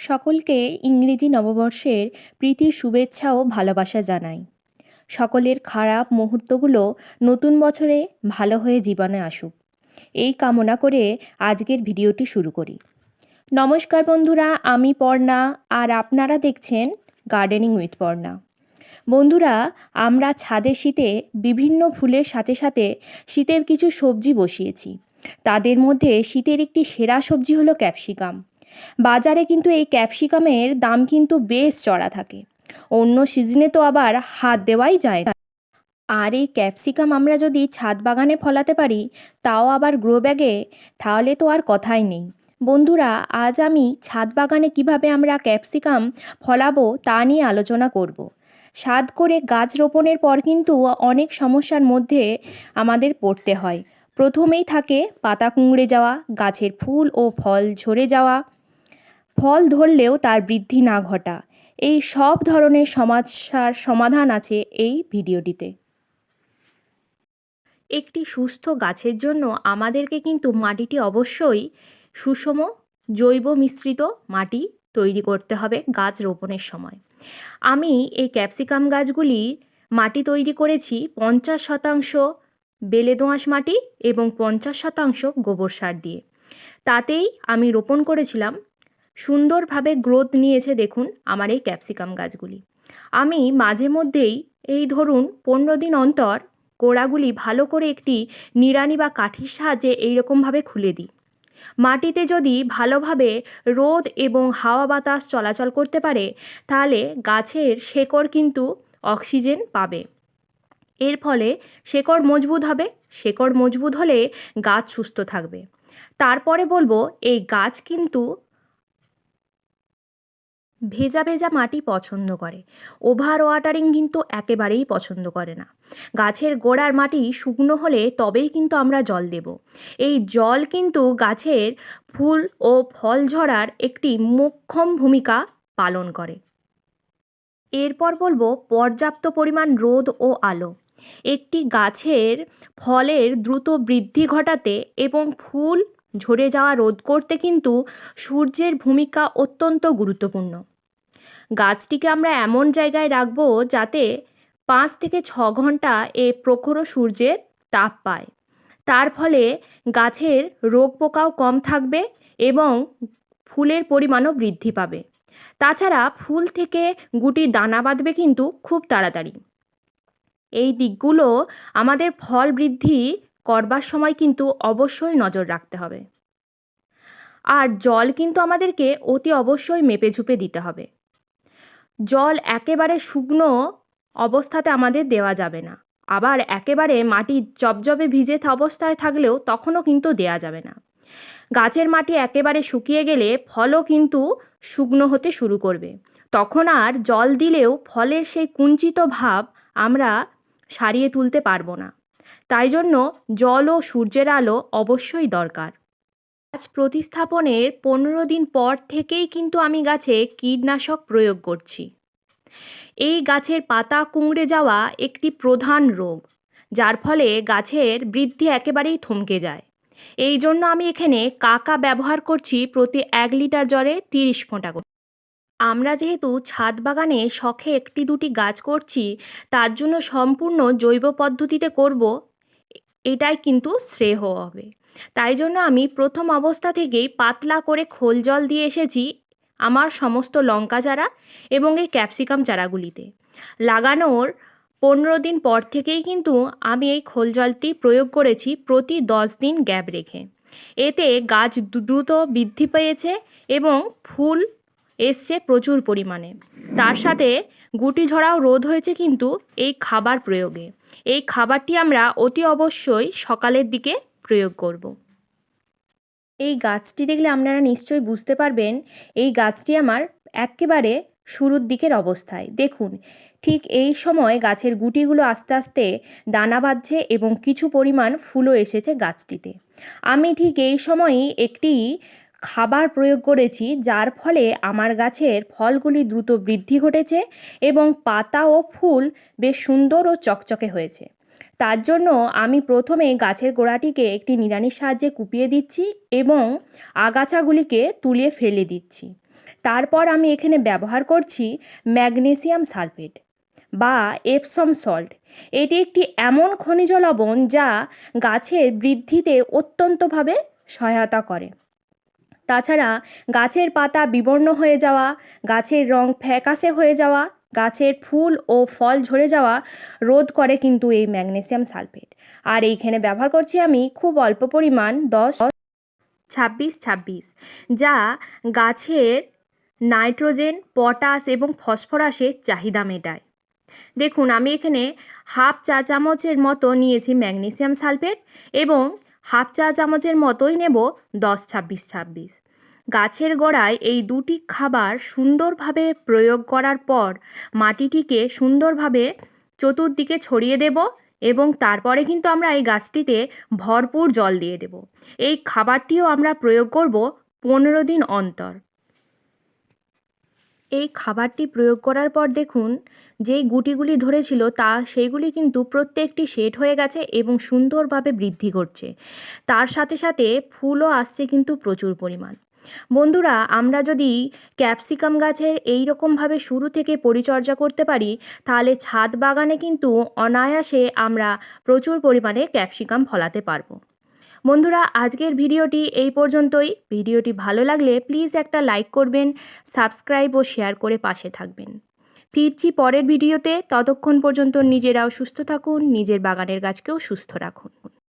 সকলকে ইংরেজি নববর্ষের প্রীতি, শুভেচ্ছা ও ভালোবাসা জানাই। সকলের খারাপ মুহূর্তগুলো নতুন বছরে ভালো হয়ে জীবনে আসুক। এই কামনা করে আজকের ভিডিওটি শুরু করি। নমস্কার বন্ধুরা, আমি পর্ণা আর আপনারা দেখছেন গার্ডেনিং উইথ পর্ণা। বন্ধুরা, আমরা ছাদে শীতে বিভিন্ন ফুলের সাথে সাথে শীতের কিছু সবজি বসিয়েছি। তাদের মধ্যে শীতের একটি সেরা সবজি হলো ক্যাপসিকাম। বাজারে কিন্তু এই ক্যাপসিকামের দাম কিন্তু বেশ চড়া থাকে। অন্য সিজনে তো আবার হাত দেওয়াই যায় না। আর এই ক্যাপসিকাম আমরা যদি ছাদ বাগানে ফলাতে পারি, তাও আবার গ্রো ব্যাগে, তাহলে তো আর কথাই নেই। বন্ধুরা, আজ আমি ছাদ বাগানে কীভাবে আমরা ক্যাপসিকাম ফলাবো তা নিয়ে আলোচনা করব। স্বাদ করে গাছ রোপণের পর কিন্তু অনেক সমস্যার মধ্যে আমাদের পড়তে হয়। প্রথমেই থাকে পাতা কুঁকড়ে যাওয়া, গাছের ফুল ও ফল ঝরে যাওয়া। ফল ধরলেও তার বৃদ্ধি না ঘটা। এই সব ধরনের সমস্যার সমাধান আছে এই ভিডিওটিতে। একটি সুস্থ গাছের জন্য আমাদেরকে কিন্তু মাটিটি অবশ্যই সুষম, জৈব মিশ্রিত মাটি তৈরি করতে হবে গাছ রোপণের সময়। আমি এই ক্যাপসিকাম গাছগুলি মাটি তৈরি করেছি পঞ্চাশ শতাংশ বেলে দোঁয়াশ মাটি এবং পঞ্চাশ শতাংশ গোবর সার দিয়ে। তাতেই আমি রোপণ করেছিলাম সুন্দরভাবে গ্রোথ নিয়েছে দেখুন আমার এই ক্যাপসিকাম গাছগুলি। আমি মাঝে মধ্যেই এই ধরুন পনেরো দিন অন্তর গোড়াগুলি ভালো করে একটি নিড়ানি বা কাঠির সাহায্যে এইরকমভাবে খুলে দিই। মাটিতে যদি ভালোভাবে রোদ এবং হাওয়া বাতাস চলাচল করতে পারে, তাহলে গাছের শেকড় কিন্তু অক্সিজেন পাবে। এর ফলে শেকড় মজবুত হবে, শেকড় মজবুত হলে গাছ সুস্থ থাকবে। তারপরে বলব, এই গাছ কিন্তু ভেজা ভেজা মাটি পছন্দ করে। ওভার ওয়াটারিং কিন্তু একেবারেই পছন্দ করে না। গাছের গোড়ার মাটি শুকনো হলে তবেই কিন্তু আমরা জল দেব। এই জল কিন্তু গাছের ফুল ও ফল ঝরার একটি মোক্ষম ভূমিকা পালন করে। এরপর বলব পর্যাপ্ত পরিমাণ রোদ ও আলো। একটি গাছের ফলের দ্রুত বৃদ্ধি ঘটাতে এবং ফুল ঝরে যাওয়া রোধ করতে কিন্তু সূর্যের ভূমিকা অত্যন্ত গুরুত্বপূর্ণ। গাছটিকে আমরা এমন জায়গায় রাখব যাতে পাঁচ থেকে ছ ঘণ্টা এ প্রখর সূর্যের তাপ পায়। তার ফলে গাছের রোগ পোকাও কম থাকবে এবং ফুলের পরিমাণও বৃদ্ধি পাবে। তাছাড়া ফুল থেকে গুটি দানা বাঁধবে কিন্তু খুব তাড়াতাড়ি। এই দিকগুলো আমাদের ফল বৃদ্ধি করবার সময় কিন্তু অবশ্যই নজর রাখতে হবে। আর জল কিন্তু আমাদেরকে অতি অবশ্যই মেপে ঝুপে দিতে হবে। জল একেবারে শুকনো অবস্থাতে আমাদের দেওয়া যাবে না। আবার একেবারে মাটি জবজবে ভিজে অবস্থায় থাকলেও তখনও কিন্তু দেয়া যাবে না। গাছের মাটি একেবারে শুকিয়ে গেলে ফলও কিন্তু শুকনো হতে শুরু করবে। তখন আর জল দিলেও ফলের সেই কুঞ্চিত ভাব আমরা সারিয়ে তুলতে পারব না। তাই জন্য জল ও সূর্যের আলো অবশ্যই দরকার। গাছ প্রতিস্থাপনের পনেরো দিন পর থেকেই কিন্তু আমি গাছে কীটনাশক প্রয়োগ করছি। এই গাছের পাতা কুঁকড়ে যাওয়া একটি প্রধান রোগ, যার ফলে গাছের বৃদ্ধি একেবারেই থমকে যায়। এই জন্য আমি এখানে কাকা ব্যবহার করছি প্রতি এক লিটার জলে তিরিশ ফোঁটা করে। আমরা যেহেতু ছাদ বাগানে শখে একটি দুটি গাছ করছি, তার জন্য সম্পূর্ণ জৈব পদ্ধতিতে করব, এটাই কিন্তু শ্রেয় হবে। তাই জন্য আমি প্রথম অবস্থা থেকেই পাতলা করে খোল জল দিয়ে এসেছি আমার সমস্ত লঙ্কা চারা এবং এই ক্যাপসিকাম চারাগুলিতে। লাগানোর পনেরো দিন পর থেকেই কিন্তু আমি এই খোল জলটি প্রয়োগ করেছি প্রতি দশ দিন গ্যাপ রেখে। এতে গাছ দ্রুত বৃদ্ধি পেয়েছে এবং ফুল এসছে প্রচুর পরিমাণে। তার সাথে গুটি ঝরাও রোধ হয়েছে কিন্তু এই খাবার প্রয়োগে। এই খাবারটি আমরা অতি অবশ্যই সকালের দিকে প্রয়োগ করব। এই গাছটি দেখলে আপনারা নিশ্চয়ই বুঝতে পারবেন, এই গাছটি আমার একেবারে শুরুর দিকের অবস্থায়। দেখুন, ঠিক এই সময় গাছের গুটিগুলো আস্তে আস্তে দানা বাঁধছে এবং কিছু পরিমাণ ফুলও এসেছে গাছটিতে। আমি ঠিক এই সময়ই একটি খাবার প্রয়োগ করেছি, যার ফলে আমার গাছের ফলগুলি দ্রুত বৃদ্ধি ঘটেছে এবং পাতা ও ফুল বেশ সুন্দর ও চকচকে হয়েছে। তার জন্য আমি প্রথমে গাছের গোড়াটিকে একটি নিড়ানির সাহায্যে কুপিয়ে দিচ্ছি এবং আগাছাগুলিকে তুলে ফেলে দিচ্ছি। তারপর আমি এখানে ব্যবহার করছি ম্যাগনেসিয়াম সালফেট বা এপসম সল্ট। এটি একটি এমন খনিজ লবণ যা গাছের বৃদ্ধিতে অত্যন্তভাবে সহায়তা করে। তাছাড়া গাছের পাতা বিবর্ণ হয়ে যাওয়া, গাছের রং ফ্যাকাশে হয়ে যাওয়া, গাছের ফুল ও ফল ঝরে যাওয়া রোধ করে কিন্তু এই ম্যাগনেসিয়াম সালফেট। আর এইখানে ব্যবহার করছি আমি খুব অল্প পরিমাণ দশ ছাব্বিশ ছাব্বিশ, যা গাছের নাইট্রোজেন, পটাশ এবং ফসফরাসের চাহিদা মেটায়। দেখুন, আমি এখানে হাফ চা চামচের মতো নিয়েছি ম্যাগনেসিয়াম সালফেট এবং হাফ চা চামচের মতোই নেব দশ ছাব্বিশ ছাব্বিশ। গাছের গোড়ায় এই দুটি খাবার সুন্দরভাবে প্রয়োগ করার পর মাটিটিকে সুন্দরভাবে চতুর্দিকে ছড়িয়ে দেব এবং তারপরে কিন্তু আমরা এই গাছটিতে ভরপুর জল দিয়ে দেব। এই খাবারটিও আমরা প্রয়োগ করব পনেরো দিন অন্তর। এই খাবারটি প্রয়োগ করার পর দেখুন, যেই গুটিগুলি ধরেছিল তা, সেইগুলি কিন্তু প্রত্যেকটি সেট হয়ে গেছে এবং সুন্দরভাবে বৃদ্ধি করছে। তার সাথে সাথে ফুলও আসছে কিন্তু প্রচুর পরিমাণ। বন্ধুরা, আমরা যদি ক্যাপসিকাম গাছের এই রকমভাবে শুরু থেকে পরিচর্যা করতে পারি, তাহলে ছাদ বাগানে কিন্তু অনায়াসে আমরা প্রচুর পরিমাণে ক্যাপসিকাম ফলাতে পারব। বন্ধুরা, আজকের ভিডিওটি এই পর্যন্তই। ভিডিওটি ভালো লাগলে প্লিজ একটা লাইক করবেন, সাবস্ক্রাইব ও শেয়ার করে পাশে থাকবেন। ফিরছি পরের ভিডিওতে। ততক্ষণ পর্যন্ত নিজেরাও সুস্থ থাকুন, নিজের বাগানের গাছকেও সুস্থ রাখুন।